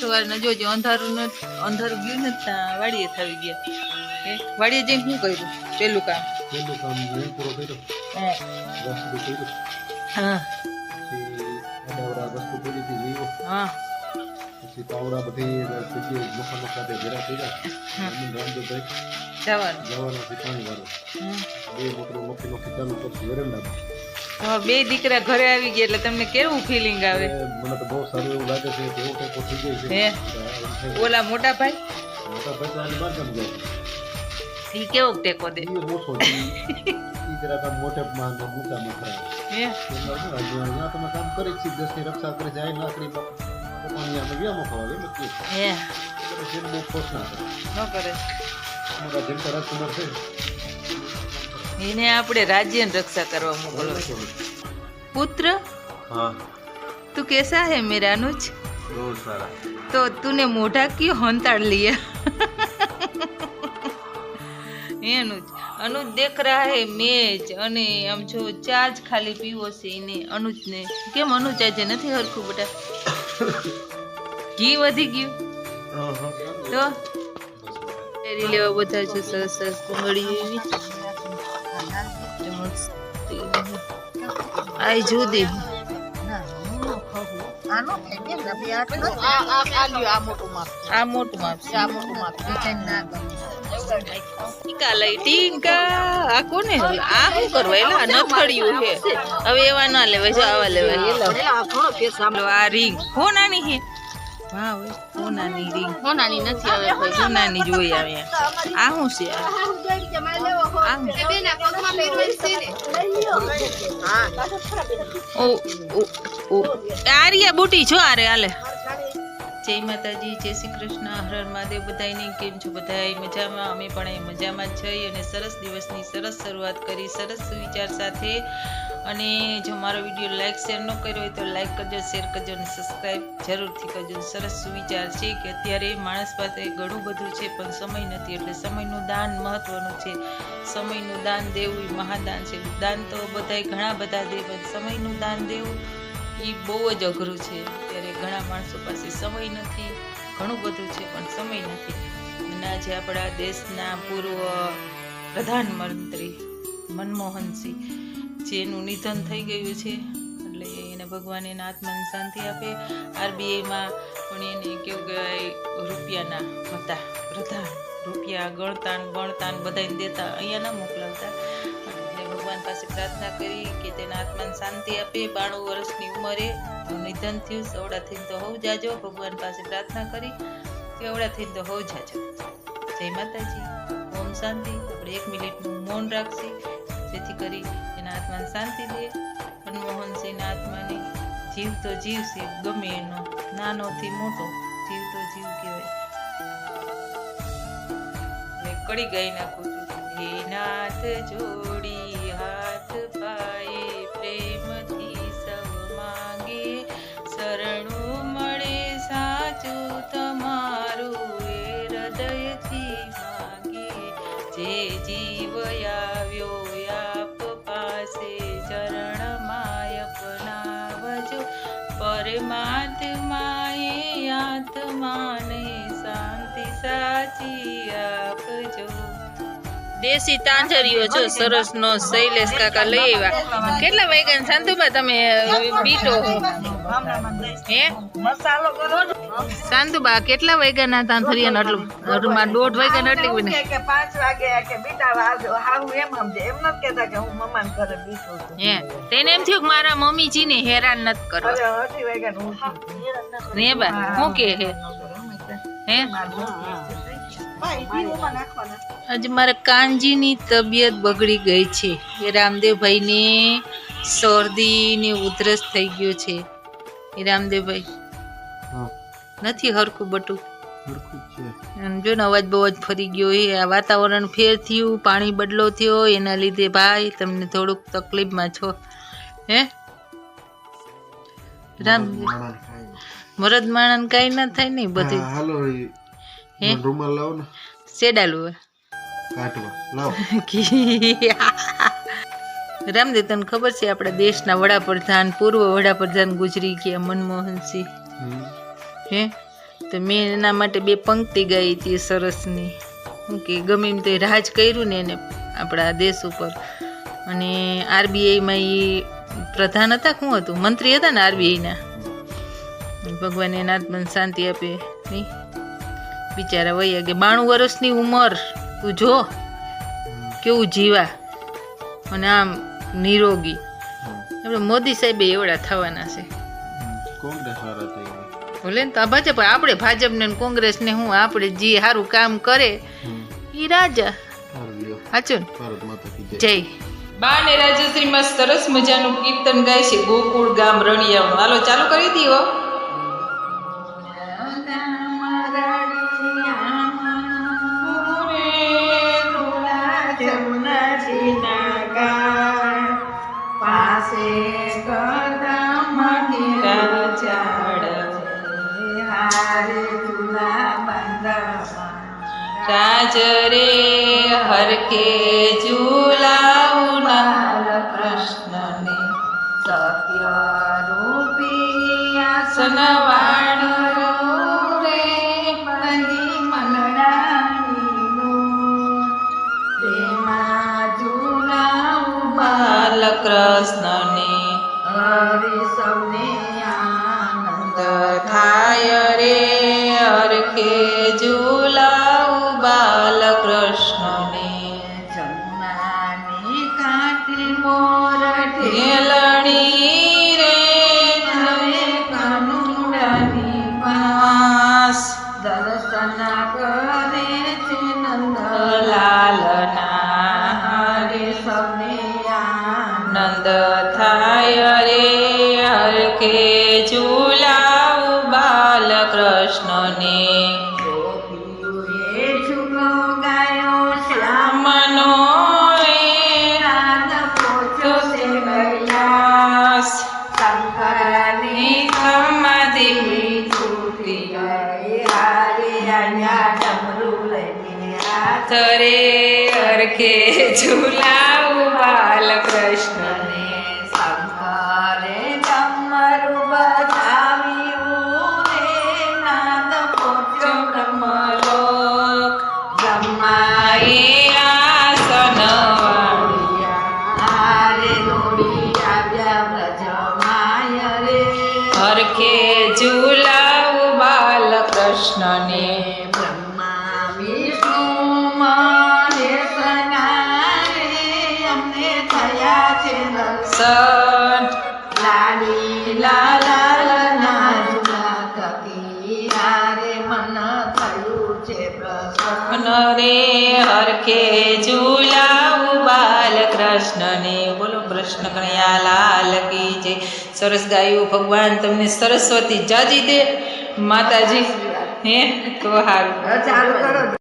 સવારના જોજો અંધારું ન અંધારું ગયું ને ત્યાં વાડીએ થઈ ગયા. વાડીએ જઈને શું કર્યું? પેલું કામ? પેલું કામ પૂરો કર્યો. હા. હા. પછી પાવડા બધી જગ્યાએ મફા તે ભેરા કર્યા. રામદેવભાઈ જવાનું. જવાનું છે પાણી વાળું. બે મોટરો નોખી નોખી ચાલુ કરશું વેરંડામાં. બે દીકરા ઘરે આવી ગયા એટલે તમને કેવું ફિલિંગ આવે? મને તો બહુ સારું એવું લાગે છે કે એવું કંઈક થઈ જાય છે. થાય. ઓલા મોટા ભાઈ? મોટા ભાઈ તો આની બહાર કેમ જાય એ કેવો ટેકો દે? ઈ ઓછો છે. ઈ જરાક તો મોટેપમાં અને ઊંચામાં ખરા હે અહીંયા તમે કામ કરી જ છીએ દેશની રક્ષા કરે છે આ નાકરી પોતાની આમે વ્યામો ખવા એમ જ હે? એટલે બહુ ખોશ ના કરે ન કરે. અમારા જનતા રાજકુમાર છે. એને આપણે રાજ્યની રક્ષા કરવા મોકલો છે પુત્ર હા તું कैसा है मेरा अनुज બહુ સારા तो तूने मोटा क्यों हंताड़ लिया એ અનુજ અનુજ દેખ રહા હે મેચ અને આમ જો ચા જ ખાલી પીવો છે એને અનુજને કેમ અનુજ આજે નથી હરખું બેટા ઘી વધી ગયું તો કેરી લેવા બધા છે સરસ સરસ કુંગળી એવી આઈ જુદી. આ મોટું માપ. છે. ટીકા લઈ ટીકા. આ કોને? આ શું કરવા? એલા નથડિયું છે. હવે એવા ના લેવાય જો આવા લેવાય. આ રિંગ. હોનાની છે વાહ સોનાની રિંગ હોનાની નથી આવે કોઈ. હોનાની જોઈ આવે. આ શું છે? આ આ ઓ ઓ ઓ. આર્યા બુટી છો આરે હાલે. જય માતાજી, જય શ્રી કૃષ્ણ, હર મહાદેવ બધાને કેમ છો બધાય? મજામાં? અમે પણ એ મજામાં જઈ અને સરસ દિવસની સરસ શરૂઆત કરી, સરસ વિચાર સાથે. અને જો મારો વીડિયો લાઇક શેર ન કર્યો હોય તો લાઇક કરજો શેર કરજો અને સબસ્ક્રાઈબ જરૂરથી કરજો. સરસ સુવિચાર છે કે અત્યારે માણસ પાસે ઘણું બધું છે, પણ સમય નથી. એટલે સમયનું દાન મહત્વનું છે. સમયનું દાન દેવું એ મહાદાન છે. દાન તો બધાય ઘણા બધા દે, પણ સમયનું દાન દેવું એ બહુ જ અઘરું છે. ત્યારે ઘણા માણસો પાસે સમય નથી, ઘણું બધું છે, પણ સમય નથી. અને આજે આપણા દેશના પૂર્વ પ્રધાનમંત્રી મનમોહનસિંહ, જેનું નિધન થઈ ગયું છે, એટલે એને ભગવાન એના આત્માની શાંતિ આપે. આરબીઆઈમાં પણ એને કેવું કહેવાય, રૂપિયાના હતા પ્રધાન રૂપિયા ગણતાન ગણતાન બધાને દેતા, અહીંયા ના મોકલાવતા. પાસે પ્રાર્થના કરી કે તેના આત્માને શાંતિ આપે. બાણું વર્ષની ઉંમરે નિધન થયું, સવડા થઈને તો હોવ જાજો. ભગવાન પાસે પ્રાર્થના કરી કે અવડા થઈને તો હોવ જાજો. જય માતાજી. ઓમ શાંતિ. આપણે એક મિનિટનું મૌન રાખશે. જેથી કરી એના આત્માને શાંતિ દે. મનમોહનસિંહના આત્માને જીવ તો જીવ છે, ગમે એનો. નાનોથી મોટો જીવ તો જીવ કહેવાય. હવે કડી ગાઈ નાખું છું. હે નાથ, જોડી પરમાત્માએ આત્માને શાંતિ સાચ દેશી તાંજરીઓ છો સરસ નો શૈલેષ કાકા લઈ આવ્યા. કેટલા વાગ્યા શાંતુબા તમે બીટો? હે? શાંતુબા કેટલા વાગ્યા ના તાંજરીયા આટલું? ઘરમાં દોઢ વાગ્યા ના એટલી બને કે પાંચ વાગે કે બીટા આવજો એમ સમજે. એમ નથી કે હું મમ્માને ઘરે છું. હે તેને એમ થયું કે મારા મમ્મીજી ને હેરાન નથી કરવા. હવે અઢી ઉઠ્યું ને બા શું કે હે? હે. આજે મારા કાનજીની તબિયત બગડી ગઈ છે. એ રામદેવભાઈને શરદી ને ઉધરસ થઈ ગયો છે. એ રામદેવભાઈ નથી હરખું બટું? જ છે. અને જો ને અવાજ બહુ જ ફરી ગયો એ. આ વાતાવરણ ફેર થયું પાણી બદલો થયો. એના લીધે ભાઈ તમને થોડુંક તકલીફમાં છો. હે? રામ મરદ માણસ કાંઈ ના થાય ને બધું. હા? રૂમાલ લાવો ને. સેડાલું કાઢવા. લાવો. રામદેવ તને ખબર છે આપણા દેશના વડાપ્રધાન પૂર્વ વડાપ્રધાન ગુજરી ગયા મનમોહનસિંહ. હે? તો મેં એના માટે બે પંક્તિ ગાઈ હતી સરસની. શું કે ગમે એમ તે રાજ કર્યું ને એને આપણા દેશ ઉપર. અને આરબીઆઈમાં એ પ્રધાન હતા શું હતું? મંત્રી હતા ને આરબીઆઈના. ભગવાન એના આત્મન શાંતિ આપે નહીં? બિચારા વૈયા કે બાણું વર્ષની ઉંમર. તું જો કેવું જીવા. અને આમ નિરોગી. આપણે મોદી સાહેબે એવડા થવાના છે. ભલે ને તો આ ભાજપ આપણે ભાજપને ને કોંગ્રેસને હું આપણે જે સારું કામ કરે એ રાજા. કી જય. જય. બા ને રાજશ્રીમાં સરસ મજાનું કીર્તન ગાય છે ગોકુળ ગામ રણિયાનું હાલો ચાલુ કરી દીવો રાજ રે હરકે દર્શન કરે છે નંદ લાલના હરે સૌને આનંદ નંદ થાય રે હરકે ઝુલાવું ઝુલાવું બાલકૃષ્ણને શંકરે ડમરું બજાવ્યું રે નાદ પોચો બ્રહ્મલોક બ્રહ્માએ આસન હારે દોડી આવ્યા વ્રજમાય રે હરકે ઝુલાવું સન લાડી લાલા ઝુલા થકી હારે મન થયું છે પ્રસન્ન રે હરકે ઝુલાવું બાલકૃષ્ણને બોલો કૃષ્ણ કનૈયા લાલ કી જય સરસ ગાયું ભગવાન તમને સરસ્વતી જાજી દે માતાજી. હે? તો હારું.